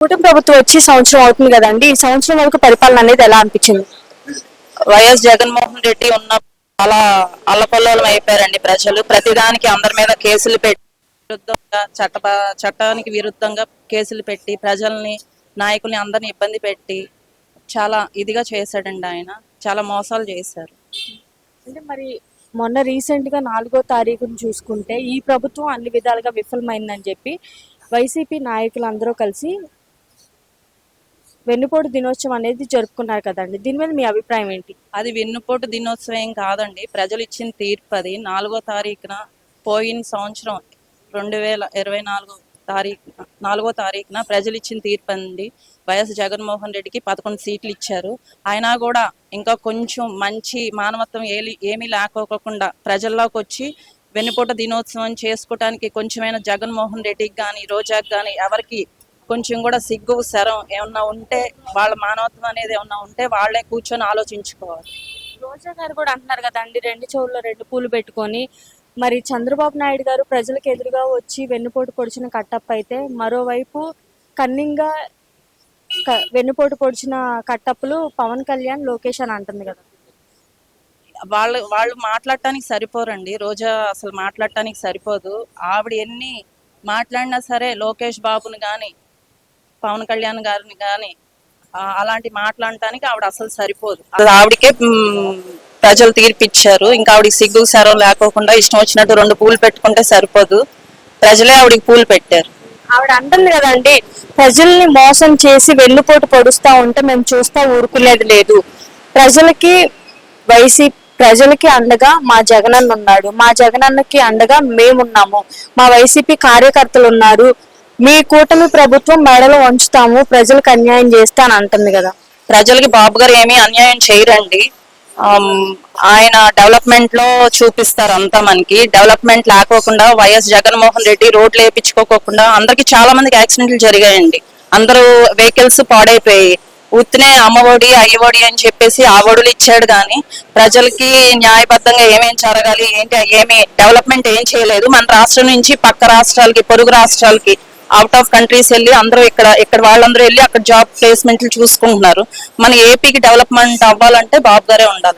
కుటుంబ ప్రభుత్వం వచ్చి సంవత్సరం అవుతుంది కదండి. ఈ సంవత్సరం వరకు పరిపాలన అనేది ఎలా అనిపించింది? వైఎస్ జగన్మోహన్ రెడ్డి ఉన్న చాలా అల్లకొల్లోలం అయిపోయారండి ప్రజలు. ప్రతిదానికి అందరి మీద కేసులు పెట్టి విరుద్ధంగా చట్ట చట్టానికి విరుద్ధంగా కేసులు పెట్టి ప్రజల్ని నాయకుల్ని అందరిని ఇబ్బంది పెట్టి చాలా ఇదిగా చేశాడండి ఆయన. చాలా మోసాలు చేశారు. అంటే మరి మొన్న రీసెంట్గా నాలుగో తారీఖును చూసుకుంటే ఈ ప్రభుత్వం అన్ని విధాలుగా విఫలమైందని చెప్పి వైసీపీ నాయకులు అందరూ కలిసి వెన్నుపోటు దినోత్సవం అనేది జరుపుకున్నారు కదండి. దీని మీద మీ అభిప్రాయం ఏంటి? అది వెన్నుపోటు దినోత్సవం కాదండి. ప్రజలు ఇచ్చిన తీర్పు అది. నాలుగో తారీఖున పోయిన సంవత్సరం రెండు వేల ఇరవై నాలుగో తారీఖు నాలుగో తారీఖున ప్రజలు ఇచ్చిన తీర్పు అండి. వైఎస్ జగన్మోహన్ రెడ్డికి పదకొండు సీట్లు ఇచ్చారు. అయినా కూడా ఇంకా కొంచెం మంచి మానవత్వం ఏమి ఏమీ లేకోకుండా ప్రజల్లోకి వచ్చి వెన్నుపూట దినోత్సవం చేసుకోవడానికి కొంచెమైనా జగన్మోహన్ రెడ్డికి కానీ రోజాకి కానీ ఎవరికి కొంచెం కూడా సిగ్గు శరం ఏమన్నా ఉంటే వాళ్ళ మానవత్వం అనేది ఏమన్నా ఉంటే వాళ్ళే కూర్చొని ఆలోచించుకోవాలి. రోజా గారు కూడా అంటున్నారు కదండి రెండు చెవుల్లో రెండు పూలు పెట్టుకొని మరి చంద్రబాబు నాయుడు గారు ప్రజలకు ఎదురుగా వచ్చి వెన్నుపోటు పొడిచిన కట్టప్ప అయితే మరోవైపు కన్నింగా వెన్నుపోటు పొడిచిన కట్టప్పులు పవన్ కళ్యాణ్ లోకేష్ అని అంటుంది కదా. వాళ్ళు వాళ్ళు మాట్లాడటానికి సరిపోరండి. రోజా అసలు మాట్లాడటానికి సరిపోదు. ఆవిడ ఎన్ని మాట్లాడినా సరే లోకేష్ బాబుని కానీ పవన్ కళ్యాణ్ గారిని కానీ అలాంటి మాట్లాడటానికి ఆవిడ అసలు సరిపోదు. అది ఆవిడకే ప్రజలు తీర్పిచ్చారు. ఇంకా ఆవిడకి సిగ్గు సరం లేకోకుండా ఇష్టం వచ్చినట్టు రెండు పూలు పెట్టుకుంటే సరిపోదు. ప్రజలే ఆవిడకి పూలు పెట్టారు. ఆవిడ అంటుంది కదండి ప్రజల్ని మోసం చేసి వెన్నుపోటు పొడుస్తా ఉంటే మేము చూస్తా ఊరుకునేది లేదు. ప్రజలకి వైసీ ప్రజలకి అండగా మా జగనన్న ఉన్నాడు. మా జగనన్నకి అండగా మేమున్నాము. మా వైసీపీ కార్యకర్తలు ఉన్నారు. మీ కూటమి ప్రభుత్వం మెడలు ఉంచుతాము ప్రజలకు అన్యాయం చేస్తా అని అంటుంది కదా. ప్రజలకి బాబు గారు ఏమీ అన్యాయం చేయరండి. ఆయన డెవలప్మెంట్లో చూపిస్తారు అంతా మనకి. డెవలప్మెంట్ లేకోకుండా వైఎస్ జగన్మోహన్ రెడ్డి రోడ్లు వేయించుకోకుండా అందరికి చాలా మందికి యాక్సిడెంట్లు జరిగాయండి. అందరూ వెహికల్స్ పాడైపోయాయి. ఉత్తినే అమ్మఒడి అయ్యఒడి అని చెప్పేసి ఆ ఒడులు ఇచ్చాడు కానీ ప్రజలకి న్యాయబద్ధంగా ఏమేం జరగాలి ఏంటి ఏమి డెవలప్మెంట్ ఏం చేయలేదు. మన రాష్ట్రం నుంచి పక్క రాష్ట్రాలకి పొరుగు రాష్ట్రాలకి అవుట్ ఆఫ్ కంట్రీస్ వెళ్ళి అందరూ ఇక్కడ ఇక్కడ వాళ్ళందరూ వెళ్ళి అక్కడ జాబ్ ప్లేస్మెంట్లు చూసుకుంటున్నారు. మన ఏపీకి డెవలప్మెంట్ అవ్వాలంటే బాబు గారే ఉండాలి.